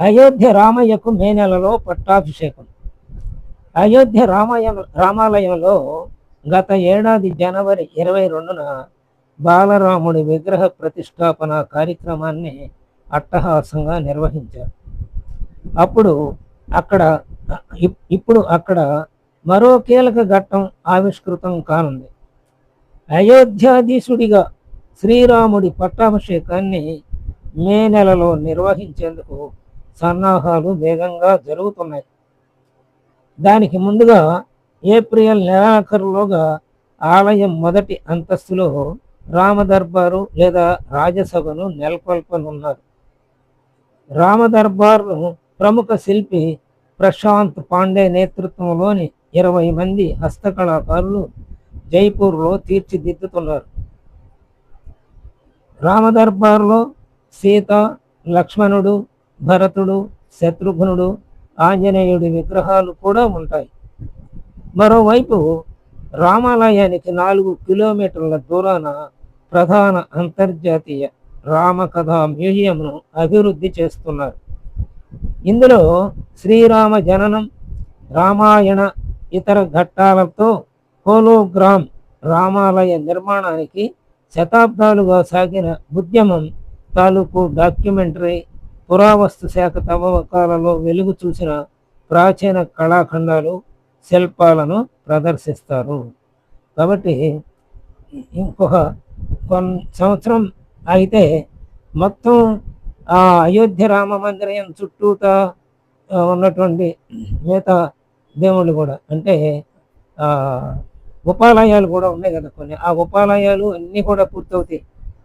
అయోధ్య రామయ్యకు మే నెలలో పట్టాభిషేకం. అయోధ్య రామయ రామాలయంలో గత ఏడాది జనవరి ఇరవై రెండున బాలరాముడి విగ్రహ ప్రతిష్టాపన కార్యక్రమాన్ని అట్టహాసంగా నిర్వహించారు. అప్పుడు అక్కడ ఇప్- ఇప్పుడు అక్కడ మరో కీలక ఘట్టం ఆవిష్కృతం కానుంది. అయోధ్యాధీశుడిగా శ్రీరాముడి పట్టాభిషేకాన్ని మే నెలలో నిర్వహించేందుకు సన్నాహాలు వేగంగా జరుగుతున్నాయి. దానికి ముందుగా ఏప్రిల్ నెలాఖరులోగా ఆలయం మొదటి అంతస్తులో రామదర్బారు లేదా రాజసభను నెలకొల్పనున్నారు. రామదర్బారు ప్రముఖ శిల్పి ప్రశాంత్ పాండే నేతృత్వంలోని ఇరవై మంది హస్తకళాకారులు జైపూర్లో తీర్చిదిద్దుతున్నారు. రామదర్బార్లో సీత లక్ష్మణుడు భరతుడు శత్రుఘ్నుడు ఆంజనేయుడి విగ్రహాలు కూడా ఉంటాయి. మరోవైపు రామాలయానికి నాలుగు కిలోమీటర్ల దూరాన ప్రధాన అంతర్జాతీయ రామకథ మ్యూజియంను అభివృద్ధి చేస్తున్నారు. ఇందులో శ్రీరామ జననం రామాయణ ఇతర ఘట్టాలతో హోలోగ్రామ్ రామాలయ నిర్మాణానికి శతాబ్దాలుగా సాగిన ఉద్యమం తాలూకు డాక్యుమెంటరీ పురావస్తు శాఖ తవ్వకాలలో వెలుగు చూసిన ప్రాచీన కళాఖండాలు శిల్పాలను ప్రదర్శిస్తారు. కాబట్టి ఇంకొక కొన్ సంవత్సరం అయితే మొత్తం ఆ అయోధ్య రామ మందిరం చుట్టూతా ఉన్నటువంటి మిగతా దేవుళ్ళు కూడా అంటే ఆ, ఉపాలయాలు కూడా ఉన్నాయి కదా కొన్ని. ఆ ఉపాలయాలు అన్నీ కూడా పూర్తవుతాయి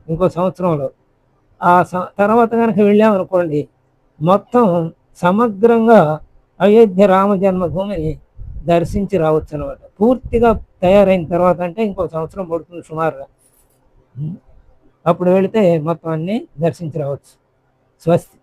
ఇంకో సంవత్సరంలో. ఆ స- తర్వాత కనుక వెళ్ళామనుకోండి మొత్తం సమగ్రంగా అయోధ్య రామ జన్మభూమిని దర్శించి రావచ్చు అనమాట పూర్తిగా తయారైన తర్వాత అంటే ఇంకో సంవత్సరం పడుతుంది సుమారుగా. అప్పుడు వెళితే మొత్తం అన్నీ దర్శించి రావచ్చు. స్వస్తి